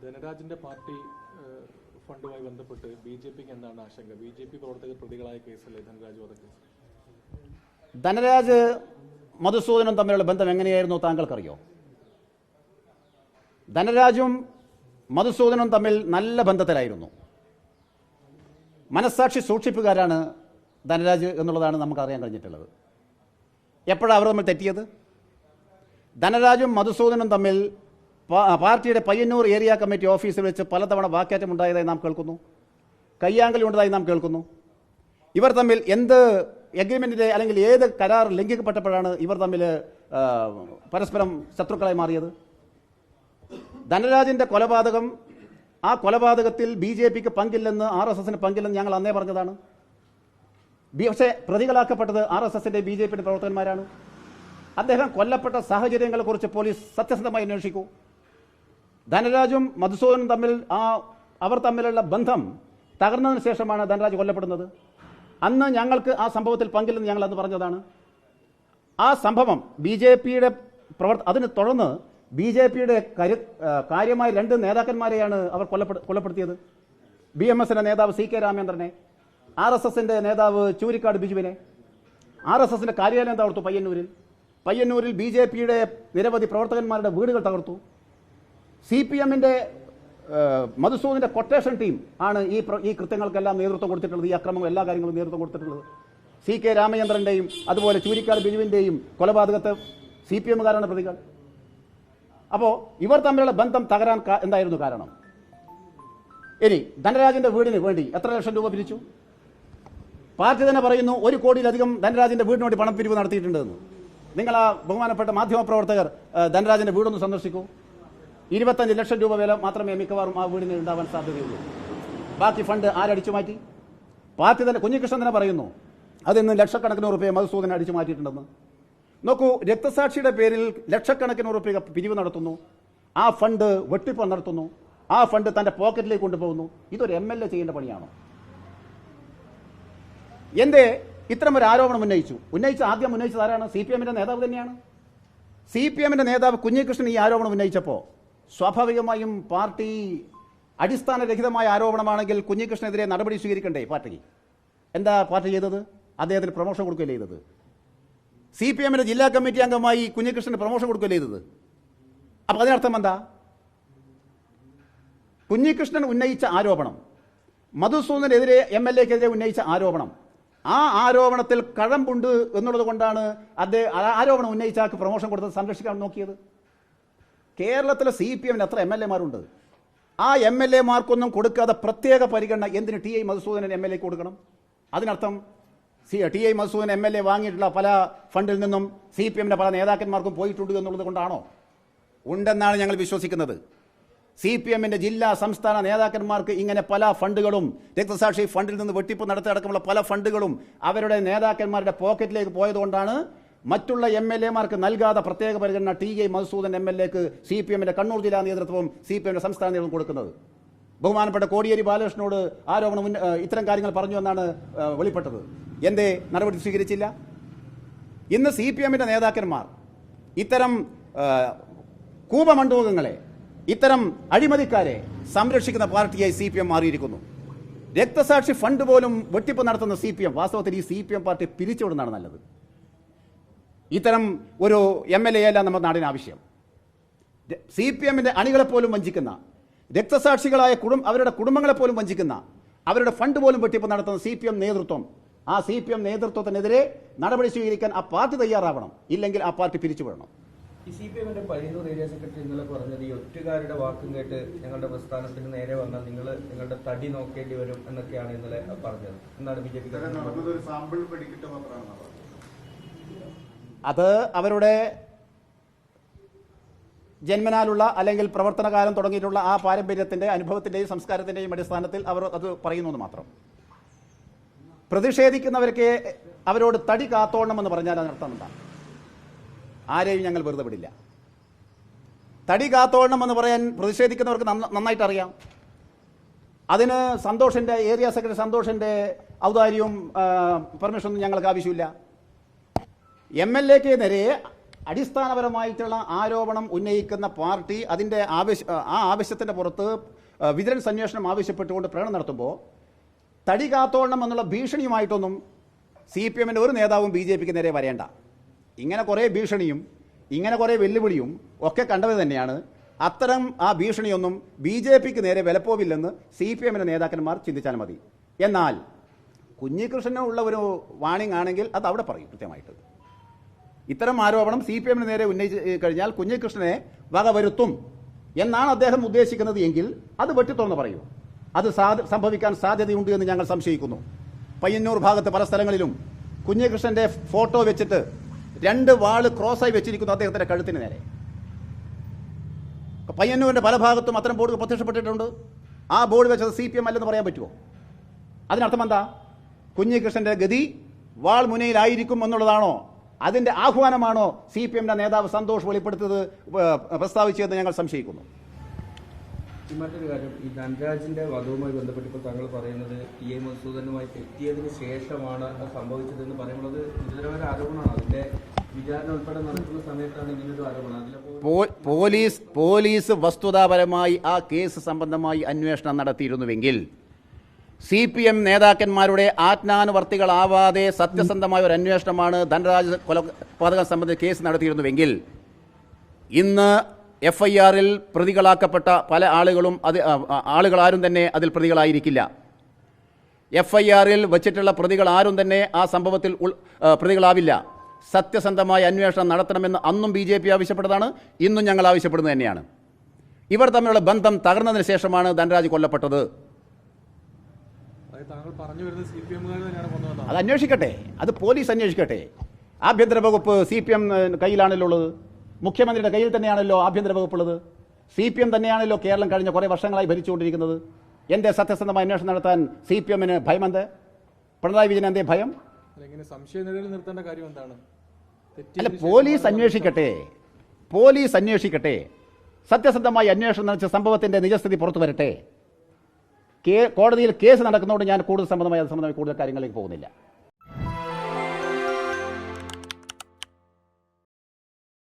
ധനരാജിന്റെ party ഫണ്ടുമായി ബന്ധപ്പെട്ട് B J പിക്ക് എന്താണ് ആശങ്ക? ബി ജെ പി പ്രവർത്തകർ പ്രതികളായ കേസല്ലേ ധനരാജ് വധക്കേസ് ധനരാജ് മധുസൂദനും തമ്മിലുള്ള ബന്ധം എങ്ങനെയായിരുന്നു താങ്കൾക്കറിയോ? ധനരാജും മധുസൂദനും തമ്മിൽ നല്ല ബന്ധത്തിലായിരുന്നു. മനസ്സാക്ഷി സൂക്ഷിപ്പുകാരാണ് ധനരാജ് എന്നുള്ളതാണ് നമുക്ക് അറിയാൻ കഴിഞ്ഞിട്ടുള്ളത്. എപ്പോഴാണ് അവർ തമ്മിൽ തെറ്റിയത്? ധനരാജും മധുസൂദനും തമ്മിൽ പാർട്ടിയുടെ പയ്യന്നൂർ ഏരിയ കമ്മിറ്റി ഓഫീസിൽ വെച്ച് പലതവണ വാക്കേറ്റം ഉണ്ടായതായി നാം കേൾക്കുന്നു. കയ്യാങ്കലി ഉണ്ടായി നാം കേൾക്കുന്നു. ഇവർ തമ്മിൽ എന്ത് എഗ്രിമെന്റിന്റെ അല്ലെങ്കിൽ ഏത് കരാർ ലംഘിക്കപ്പെട്ടപ്പോഴാണ് ഇവർ തമ്മിൽ പരസ്പരം ശത്രുക്കളായി മാറിയത്? ധനരാജിന്റെ കൊലപാതകം ആ കൊലപാതകത്തിൽ ബി ജെ പിക്ക് പങ്കില്ലെന്ന് ആർ എസ് എസിന് പങ്കില്ലെന്ന് ഞങ്ങൾ അന്നേ പറഞ്ഞതാണ്. പക്ഷേ പ്രതികളാക്കപ്പെട്ടത് ആർ എസ് എസിന്റെ ബി ജെ പിയുടെ പ്രവർത്തകന്മാരാണ്. അദ്ദേഹം കൊല്ലപ്പെട്ട സാഹചര്യങ്ങളെക്കുറിച്ച് പോലീസ് സത്യസന്ധമായി അന്വേഷിക്കൂ. ധനരാജും മധുസൂദനും തമ്മിൽ ആ അവർ തമ്മിലുള്ള ബന്ധം തകർന്നതിന് ശേഷമാണ് ധനരാജ് കൊല്ലപ്പെടുന്നത്. അന്ന് ഞങ്ങൾക്ക് ആ സംഭവത്തിൽ പങ്കില്ലെന്ന് ഞങ്ങൾ അന്ന് പറഞ്ഞതാണ്. ആ സംഭവം ബി ജെ പിയുടെ പ്രവർത്ത അതിന് തുടർന്ന് ബി ജെ പിയുടെ കരു കാര്യമായ രണ്ട് നേതാക്കന്മാരെയാണ് അവർ കൊല്ലപ്പെടു കൊലപ്പെടുത്തിയത് ബി എം എസിന്റെ നേതാവ് സി കെ രാമേന്ദ്രനെ ആർ എസ് എസിന്റെ നേതാവ് ചൂരിക്കാട് ബിജുവിനെ ആർ എസ് എസിന്റെ കാര്യാലയം തകർത്തു പയ്യന്നൂരിൽ. പയ്യന്നൂരിൽ ബി ജെ പിയുടെ നിരവധി പ്രവർത്തകന്മാരുടെ വീടുകൾ തകർത്തു. സി പി എമ്മിന്റെ മധുസൂദിന്റെ കൊട്ടേഷൻ ടീം ആണ് ഈ ഈ കൃത്യങ്ങൾക്കെല്ലാം നേതൃത്വം കൊടുത്തിട്ടുള്ളത്. ഈ അക്രമം എല്ലാ കാര്യങ്ങളും നേതൃത്വം കൊടുത്തിട്ടുള്ളത്. സി കെ രാമചന്ദ്രന്റെയും അതുപോലെ ചൂരിക്കാട് ബിജുവിന്റെയും കൊലപാതകത്തെ സി പി എമ്മുകാരാണ് പ്രതികൾ. അപ്പോൾ ഇവർ തമ്മിലുള്ള ബന്ധം തകരാൻ എന്തായിരുന്നു കാരണം? ഇനി ധനരാജന്റെ വീടിന് വേണ്ടി എത്ര ലക്ഷം രൂപ പിരിച്ചു? പാർട്ടി തന്നെ പറയുന്നു ഒരു കോടിയിലധികം ധനരാജന്റെ വീടിന് വേണ്ടി പണം പിരിവ് നടത്തിയിട്ടുണ്ടെന്ന്. നിങ്ങൾ ആ ബഹുമാനപ്പെട്ട മാധ്യമപ്രവർത്തകർ ധനരാജന്റെ വീടൊന്ന് സന്ദർശിക്കൂ. ഇരുപത്തഞ്ച് ലക്ഷം രൂപ വില മാത്രമേ മിക്കവാറും ആ വീടിന് ഉണ്ടാവാൻ സാധ്യതയുള്ളൂ. ബാക്കി ഫണ്ട് ആരടിച്ചു മാറ്റി? പാർട്ടി തന്നെ കുഞ്ഞികൃഷ്ണൻ തന്നെ പറയുന്നു അതിന്ന് ലക്ഷക്കണക്കിന് ഉറപ്പ് മധുസൂദന അടിച്ചു മാറ്റിയിട്ടുണ്ടെന്ന്. നോക്കൂ രക്തസാക്ഷിയുടെ പേരിൽ ലക്ഷക്കണക്കിന് ഉറപ്പ് പിരിവ് നടത്തുന്നു ആ ഫണ്ട് വെട്ടിപ്പ് നടത്തുന്നു ആ ഫണ്ട് തന്റെ പോക്കറ്റിലേക്ക് കൊണ്ടുപോകുന്നു. ഇതൊരു എം എൽ എ ചെയ്യേണ്ട പണിയാണോ? എന്തേ ഇത്തരം ഒരു ആരോപണം ഉന്നയിച്ചു. ഉന്നയിച്ച ആദ്യം ഉന്നയിച്ചത് ആരാണ്? സി പി എമ്മിന്റെ നേതാവ് തന്നെയാണ്. സി പി എമ്മിന്റെ നേതാവ് കുഞ്ഞികൃഷ്ണൻ ഈ ആരോപണം ഉന്നയിച്ചപ്പോൾ സ്വാഭാവികമായും പാർട്ടി അടിസ്ഥാനരഹിതമായ ആരോപണമാണെങ്കിൽ കുഞ്ഞികൃഷ്ണനെതിരെ നടപടി സ്വീകരിക്കണ്ടേ പാർട്ടി എന്താ പാർട്ടി ചെയ്തത്? അദ്ദേഹത്തിന് പ്രൊമോഷൻ കൊടുക്കുകയല്ലേ ചെയ്തത്? സി പി എമ്മിന്റെ ജില്ലാ കമ്മിറ്റി അംഗമായി കുഞ്ഞികൃഷ്ണന് പ്രൊമോഷൻ കൊടുക്കുകയല്ലേ ചെയ്തത്? അപ്പൊ അതിനർത്ഥം എന്താ? കുഞ്ഞികൃഷ്ണൻ ഉന്നയിച്ച ആരോപണം മധുസൂദനെതിരെ എം എൽ എക്കെതിരെ ഉന്നയിച്ച ആരോപണം ആ ആരോപണത്തിൽ കഴമ്പുണ്ട് എന്നുള്ളത് കൊണ്ടാണ് അദ്ദേഹം ആരോപണം ഉന്നയിച്ച ആൾക്ക് പ്രൊമോഷൻ കൊടുത്തത്. സംരക്ഷിക്കാൻ നോക്കിയത്. കേരളത്തിലെ സി പി എമ്മിന് എത്ര എം എൽ എമാരുണ്ട് ആ എം എൽ എമാർക്കൊന്നും കൊടുക്കാതെ പ്രത്യേക പരിഗണന എന്തിന് T I Madhusoodanan M L എക്ക് കൊടുക്കണം? അതിനർത്ഥം C T I Madhusudan M L A വാങ്ങിയിട്ടുള്ള പല ഫണ്ടിൽ നിന്നും സി പി എമ്മിന്റെ പല നേതാക്കന്മാർക്കും പോയിട്ടുണ്ട് എന്നുള്ളത് കൊണ്ടാണോ? ഉണ്ടെന്നാണ് ഞങ്ങൾ വിശ്വസിക്കുന്നത്. സി പി എമ്മിന്റെ ജില്ലാ സംസ്ഥാന നേതാക്കന്മാർക്ക് ഇങ്ങനെ പല ഫണ്ടുകളും രക്തസാക്ഷി ഫണ്ടിൽ നിന്ന് വെട്ടിപ്പ് നടത്തിയടക്കമുള്ള പല ഫണ്ടുകളും അവരുടെ നേതാക്കന്മാരുടെ പോക്കറ്റിലേക്ക് പോയതുകൊണ്ടാണ് മറ്റുള്ള എം എൽ എമാർക്ക് നൽകാതെ പ്രത്യേക പരിഗണന T K Madhusudan M L എക്ക് സി പി എമ്മിന്റെ കണ്ണൂർ ജില്ലാ നേതൃത്വവും സി പി എമ്മിന്റെ സംസ്ഥാന നേതൃത്വം കൊടുക്കുന്നത്. ബഹുമാനപ്പെട്ട കോടിയേരി ബാലകൃഷ്ണനോട് ആരോപണം ഇത്തരം കാര്യങ്ങൾ പറഞ്ഞു എന്നാണ് വെളിപ്പെട്ടത്. എന്തേ? നടപടി സ്വീകരിച്ചില്ല? ഇന്ന് സി പി എമ്മിന്റെ നേതാക്കന്മാർ ഇത്തരം കൂപമണ്ഡൂകങ്ങളെ ഇത്തരം അഴിമതിക്കാരെ സംരക്ഷിക്കുന്ന പാർട്ടിയായി സി പി എം മാറിയിരിക്കുന്നു. രക്തസാക്ഷി ഫണ്ട് പോലും വെട്ടിപ്പ് നടത്തുന്ന സി പി എം വാസ്തവത്തിൽ ഈ സി പി എം പാർട്ടി പിരിച്ചുവിടുന്നതാണ് നല്ലത്. ഇത്തരം ഒരു എം എൽ എ അല്ല നമ്മുടെ നാടിന് ആവശ്യം. സി പി എമ്മിന്റെ അണികളെ പോലും വഞ്ചിക്കുന്ന രക്തസാക്ഷികളായ കുടും അവരുടെ കുടുംബങ്ങളെ പോലും വഞ്ചിക്കുന്ന അവരുടെ ഫണ്ട് പോലും വെട്ടിപ്പ് നടത്തുന്ന സി പി എം നേതൃത്വം ആ സി പി എം നേതൃത്വത്തിനെതിരെ നടപടി സ്വീകരിക്കാൻ ആ പാർട്ടി തയ്യാറാവണം. ഇല്ലെങ്കിൽ ആ പാർട്ടി പിരിച്ചുവിടണം ഈ സി പി എമ്മിന്റെ പയ്യന്നൂർ ഏരിയ സെക്രട്ടറി ഇന്നലെ പറഞ്ഞത് ഈ ഒറ്റുകാരുടെ വാക്കും കേട്ട് ഞങ്ങളുടെ പ്രസ്ഥാനത്തിന് നേരെ വന്നാൽ നിങ്ങൾ നിങ്ങളുടെ തടി നോക്കേണ്ടി വരും എന്നൊക്കെയാണ് ഇന്നലെ പറഞ്ഞത്. എന്നാണ് ബി ജെ പി നടന്നതൊരു സാമ്പിൾ പഠിക്കട്ടെ മാത്രമാണ്. അത് അവരുടെ ജന്മനാലുള്ള അല്ലെങ്കിൽ പ്രവർത്തനകാലം തുടങ്ങിയിട്ടുള്ള ആ പാരമ്പര്യത്തിന്റെ അനുഭവത്തിന്റെയും സംസ്കാരത്തിന്റെയും അടിസ്ഥാനത്തിൽ അവർ അത് പറയുന്നു എന്ന് മാത്രം. പ്രതിഷേധിക്കുന്നവർക്ക് അവരോട് തടി കാത്തോണം എന്ന് പറഞ്ഞാൽ അതിനർത്ഥം എന്താ? ആരെയും ഞങ്ങൾ വെറുതെ വിടില്ല. തടി കാത്തോണം എന്ന് പറയാൻ പ്രതിഷേധിക്കുന്നവർക്ക് നന്നായിട്ട് അറിയാം. അതിന് സന്തോഷിന്റെ ഏരിയ സെക്രട്ടറി സന്തോഷിന്റെ ഔദാര്യവും പെർമിഷനൊന്നും ഞങ്ങൾക്ക് ആവശ്യമില്ല. എം എൽ എക്ക് നേരെ അടിസ്ഥാനപരമായിട്ടുള്ള ആരോപണം ഉന്നയിക്കുന്ന പാർട്ടി അതിന്റെ ആവശ്യ ആ ആവശ്യത്തിന്റെ പുറത്ത് വിജിലൻസ് അന്വേഷണം ആവശ്യപ്പെട്ടുകൊണ്ട് പ്രകടനം നടത്തുമ്പോൾ തടി കാത്തോളണം എന്നുള്ള ഭീഷണിയുമായിട്ടൊന്നും സി പി എമ്മിന്റെ ഒരു നേതാവും ബി ജെ പിക്ക് നേരെ വരേണ്ട. ഇങ്ങനെ കുറേ ഭീഷണിയും ഇങ്ങനെ കുറേ വെല്ലുവിളിയും ഒക്കെ കണ്ടത് തന്നെയാണ്. അത്തരം ആ ഭീഷണിയൊന്നും ബി ജെ പിക്ക് നേരെ വിലപ്പോവില്ലെന്ന് സി പി എമ്മിന്റെ നേതാക്കന്മാർ ചിന്തിച്ചാൽ മതി. എന്നാൽ കുഞ്ഞികൃഷ്ണനുള്ള ഒരു വാണിംഗ് ആണെങ്കിൽ അത് അവിടെ പറയും കൃത്യമായിട്ട്. ഇത്തരം ആരോപണം സി പി എമ്മിന് നേരെ ഉന്നയിച്ച് കഴിഞ്ഞാൽ കുഞ്ഞികൃഷ്ണനെ വകവരുത്തും എന്നാണ് അദ്ദേഹം ഉദ്ദേശിക്കുന്നത് എങ്കിൽ അത് വെട്ടിത്തുറന്ന് പറയൂ. അത് സംഭവിക്കാൻ സാധ്യതയുണ്ട് എന്ന് ഞങ്ങൾ സംശയിക്കുന്നു. പയ്യന്നൂർ ഭാഗത്ത് പല സ്ഥലങ്ങളിലും കുഞ്ഞികൃഷ്ണന്റെ ഫോട്ടോ വെച്ചിട്ട് രണ്ട് വാൾ ക്രോസായി വെച്ചിരിക്കുന്നു അദ്ദേഹത്തിന്റെ കഴുത്തിന് നേരെ. പയ്യന്നൂരിന്റെ പല ഭാഗത്തും അത്തരം ബോർഡ് പ്രത്യക്ഷപ്പെട്ടിട്ടുണ്ട്. ആ ബോർഡ് വെച്ചത് സി പി എം അല്ലെന്ന് പറയാൻ പറ്റുമോ? അതിനർത്ഥം എന്താ? കുഞ്ഞികൃഷ്ണന്റെ ഗതി വാൾ മുനയിലായിരിക്കും എന്നുള്ളതാണോ? അതിന്റെ ആഹ്വാനമാണോ സി പി എമ്മിന്റെ നേതാവ് സന്തോഷ് വെളിപ്പെടുത്തത് പ്രസ്താവിച്ചതെന്ന് ഞങ്ങൾ സംശയിക്കുന്നു. മറ്റൊരു കാര്യം ഈ ധനരാജിന്റെ വധവുമായി ബന്ധപ്പെട്ട് ഇപ്പോൾ താങ്കൾ പറയുന്നത് ടി എ മസൂദനുമായി തെറ്റിയതിന് ശേഷമാണ് സംഭവിച്ചതെന്ന് പറയുമ്പോൾ ഗുരുതരമായ ആരോപണമാണ്. അതിന്റെ വിചാരണ ഉൾപ്പെടെ നടക്കുന്ന സമയത്താണ് ഇങ്ങനൊരു ആരോപണം. അതിലപ്പോൾ പോലീസ് പോലീസ് വസ്തുതാപരമായി ആ കേസ് സംബന്ധമായി അന്വേഷണം നടത്തിയിരുന്നുവെങ്കിൽ സി പി എം നേതാക്കന്മാരുടെ ആജ്ഞാനുവർത്തികളാവാതെ സത്യസന്ധമായ ഒരു അന്വേഷണമാണ് ധനരാജ് കൊലപാതകം സംബന്ധിച്ച് കേസ് നടത്തിയിരുന്നുവെങ്കിൽ ഇന്ന് എഫ് ഐ ആറിൽ പ്രതികളാക്കപ്പെട്ട പല ആളുകളും അത് ആളുകളാരും തന്നെ അതിൽ പ്രതികളായിരിക്കില്ല. എഫ് ഐ ആറിൽ വച്ചിട്ടുള്ള പ്രതികൾ ആരും തന്നെ ആ സംഭവത്തിൽ ഉൾ പ്രതികളാവില്ല. സത്യസന്ധമായ അന്വേഷണം നടത്തണമെന്ന് അന്നും ബി ജെ പി ആവശ്യപ്പെട്ടതാണ് ഇന്നും ഞങ്ങൾ ആവശ്യപ്പെടുന്നത് തന്നെയാണ്. ഇവർ തമ്മിലുള്ള ബന്ധം തകർന്നതിന് ശേഷമാണ് ധനരാജ് കൊല്ലപ്പെട്ടത് അതായത് താങ്കൾ പറഞ്ഞു വരുന്നത് സി പി എമ്മുകാർ തന്നെയാണ് കൊന്നതെന്നാണ് അത് അന്വേഷിക്കട്ടെ. അത് പോലീസ് അന്വേഷിക്കട്ടെ. ആഭ്യന്തര വകുപ്പ് സി പി എം കയ്യിലാണല്ലോ ഉള്ളത്. മുഖ്യമന്ത്രിയുടെ കയ്യിൽ തന്നെയാണല്ലോ ആഭ്യന്തര വകുപ്പ് ഉള്ളത് സി പി എം തന്നെയാണല്ലോ കേരളം കഴിഞ്ഞ കുറേ വർഷങ്ങളായി ഭരിച്ചുകൊണ്ടിരിക്കുന്നത്. എന്റെ സത്യസന്ധമായ അന്വേഷണം നടത്താൻ സി പി എമ്മിന് ഭയമെന്ത്? പിണറായി വിജയൻ എന്തേ ഭയം? അല്ല പോലീസ് അന്വേഷിക്കട്ടെ. പോലീസ് അന്വേഷിക്കട്ടെ. സത്യസന്ധമായി അന്വേഷണം നടത്തിയ സംഭവത്തിന്റെ നിജസ്ഥിതി പുറത്തു വരട്ടെ. കോടതിയിൽ കേസ് നടക്കുന്നതുകൊണ്ട് ഞാൻ കൂടുതൽ സംബന്ധമായി അത് സംബന്ധമായി കൂടുതൽ കാര്യങ്ങളിലേക്ക് പോകുന്നില്ല.